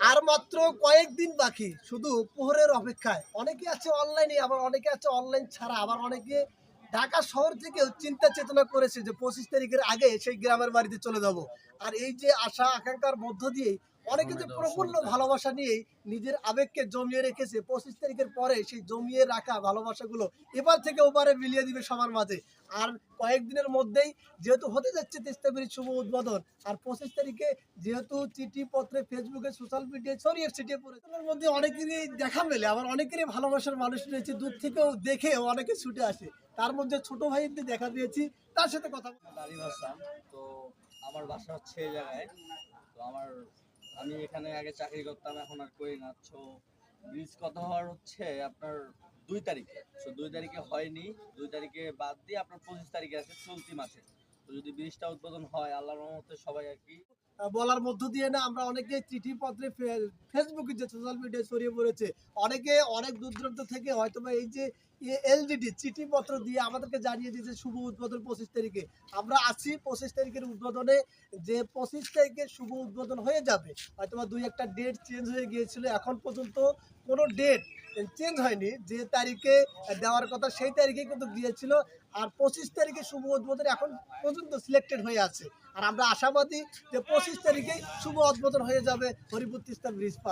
আর মাত্র কয়েকদিন বাকি, শুধু পোহরের অপেক্ষায়। অনেকে আছে অনলাইনে আবার অনেকে আছে অনলাইন ছাড়া। আবার অনেকে ঢাকা শহর থেকেও চিন্তা চেতনা করেছে যে পঁচিশ তারিখের আগে সেই গ্রামের বাড়িতে চলে যাব। আর এই যে আশা, আকাঙ্ক্ষার মধ্য দিয়েই অনেকে যে প্রফুল্ল ভালোবাসা নিয়েই নিজের আবেগকে জমিয়ে রেখেছে পঁচিশ তারিখের পরে সেই জমিয়ে রাখা ভালোবাসাগুলো এবার থেকে ওপারে মিলিয়ে দিবে সবার মাঝে। আর কয়েকদিনের মধ্যেই যেহেতু হতে যাচ্ছে তেস্তাবেরির শুভ উদ্বোধন আর পঁচিশ তারিখে যেহেতু চিঠি পত্রে ফেসবুকে সোশ্যাল মিডিয়ায় ছড়িয়ে ছিটিয়ে পড়ে মধ্যে অনেকেরই দেখা মেলে আবার অনেকেরই ভালোবাসার মানুষ রয়েছে দূর থেকেও দেখে অনেকে ছুটে আসে। তার মধ্যে ছোট ভাইদের দেখা দিয়েছি তার সাথে কথা ভাসান তো আমার বাসা হচ্ছে এই জায়গায় তো আমার আমি এখানে আগে চাকরি করতাম, এখন আর করি না। তো ব্রিজ কথা হওয়ার হচ্ছে আপনার দুই তারিখে। তো দুই তারিখে হয়নি। দুই তারিখে বাদ দিয়ে আপনার পঁচিশ তারিখে আছে, চলতি মাসে। যদি ব্রিজটা উদ্বোধন হয়, আল্লাহর রহমতে সবাই আর কি বলার মধ্য দিয়ে না, আমরা অনেকে চিঠি পত্রে ফেসবুকে যে সোশ্যাল মিডিয়ায় ছড়িয়ে পড়েছে, অনেকে অনেক দূর দূরান্ত থেকে হয়তো বা এই যে এলডিডি চিঠি পত্র দিয়ে আমাদেরকে জানিয়ে দিয়েছে, শুভ উদ্বোধন পঁচিশ তারিখে। আমরা আছি পঁচিশ তারিখের উদ্বোধনে, যে পঁচিশ তারিখে শুভ উদ্বোধন হয়ে যাবে হয়তো বা দুই একটা ডেট চেঞ্জ হয়ে গিয়েছিল, এখন পর্যন্ত কোনো ডেট চেঞ্জ হয়নি। যে তারিখে দেওয়ার কথা সেই তারিখে কিন্তু দিয়েছিল। আর পঁচিশ তারিখে শুভ উদ্বোধন এখন পর্যন্ত সিলেক্টেড হয়ে আছে। আর আমরা আশাবাদী যে পঁচিশ তারিখে শুভ উদ্বোধন হয়ে যাবে হরিপুর তিস্তা ব্রিজ পার